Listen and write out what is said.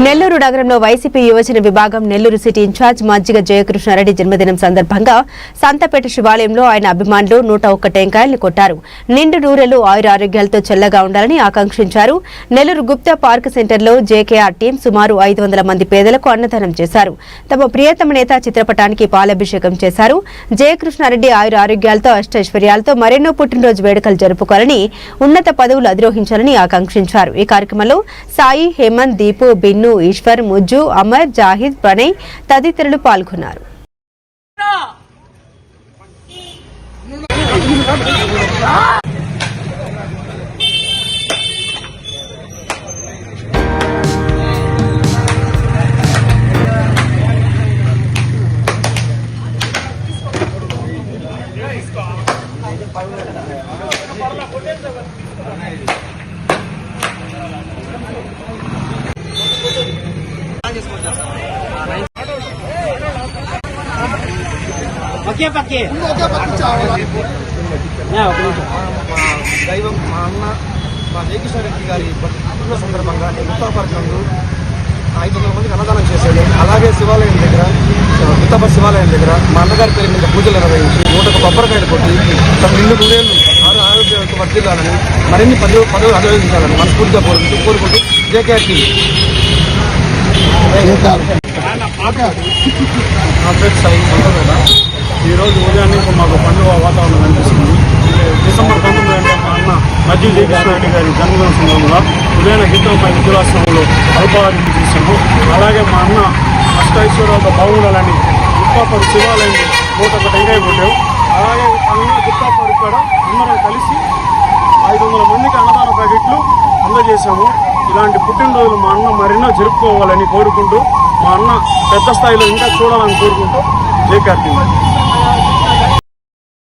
నెల్లూరు నగరంలో వైసీపీ యువజన విభాగం నెల్లూరు సిటీ ఇన్ఛార్జ్ మజ్జిగ జయకృష్ణారెడ్డి జన్మదినం సందర్భంగా సంతపేట శివాలయంలో ఆయన అభిమానులు నూట ఒక్క టెంకాయల్ని కొట్టారు. నిండు నూరెలు ఆయుర ఆరోగ్యాలతో చల్లగా ఉండాలని ఆకాంక్షించారు. నెల్లూరు గుప్తా పార్క్ సెంటర్లో జేకేఆర్ టీం సుమారు ఐదు వందల మంది పేదలకు అన్నదానం చేశారు. తమ ప్రియతమ నేత చిత్రపటానికి పాలాభిషేకం చేశారు. జయకృష్ణారెడ్డి ఆయుర ఆరోగ్యాలతో అష్టైశ్వర్యాలతో మరెన్నో పుట్టినరోజు వేడుకలు జరుపుకోవాలని ఉన్నత పదవులు అధిరోహించాలని ఆకాంక్షించారు. ఈ కార్యక్రమంలో సాయి హేమంత్ దీపు బిన్ బిన్ను ఈశ్వర్ ముజ్జు అమర్ జాహిద్ ప్రణయ్ తదితరులు పాల్గొన్నారు. పక్కే పక్కే. మా దైవం మా అన్న మా జయకిషోర్ రెడ్డి గారి పుట్టిన సందర్భంగా గుత్తాపర్క్ ఐదు వందల మందికి అన్నదానం చేశాడు అలాగే శివాలయం దగ్గర ఉత్తప శివాలయం దగ్గర మా అన్నగారి పేరు మీద పూజలు నిర్వహించి నూటకు కొబ్బరికాయలు కొట్టి తన నిండు నూరేళ్ళు ఆరు ఆరోగ్యాలతో వర్ధిల్లాలని మరిన్ని పదవి పదవులు అభివృద్ధించాలని మనస్ఫూర్తిగా కోరుకుంటూ కోరుకుంటూ జేకేఆర్టీ నా పేరు సాయి సంతోష ఈరోజు ఉదయాన్నే మాకు పండుగ వాతావరణం కనిపిస్తుంది. డిసెంబర్ పంతొమ్మిది అంటే మా అన్న మధ్య జయకృష్ణారెడ్డి గారి జన్మదిన సందర్భంగా ఉదయాన్నే హితోపై విద్యులాశ్రమంలో అల్పాహారం చేశాము. అలాగే మా అన్న అష్టైశ్వర్యాలతో బాగుండాలని గుప్పాపడి శివాలయం నూట ఒక టెంకాయ కొట్టాం అలాగే అన్న గుత్తాపూర్ కూడా అందరం కలిసి ఐదు వందల మందికి అన్న అందజేశాము ఇలాంటి పుట్టినరోజులు మా అన్న మరెన్నో జరుపుకోవాలని కోరుకుంటూ మా అన్న పెద్ద స్థాయిలో ఇంకా చూడాలని కోరుకుంటూ జై కార్తీక్.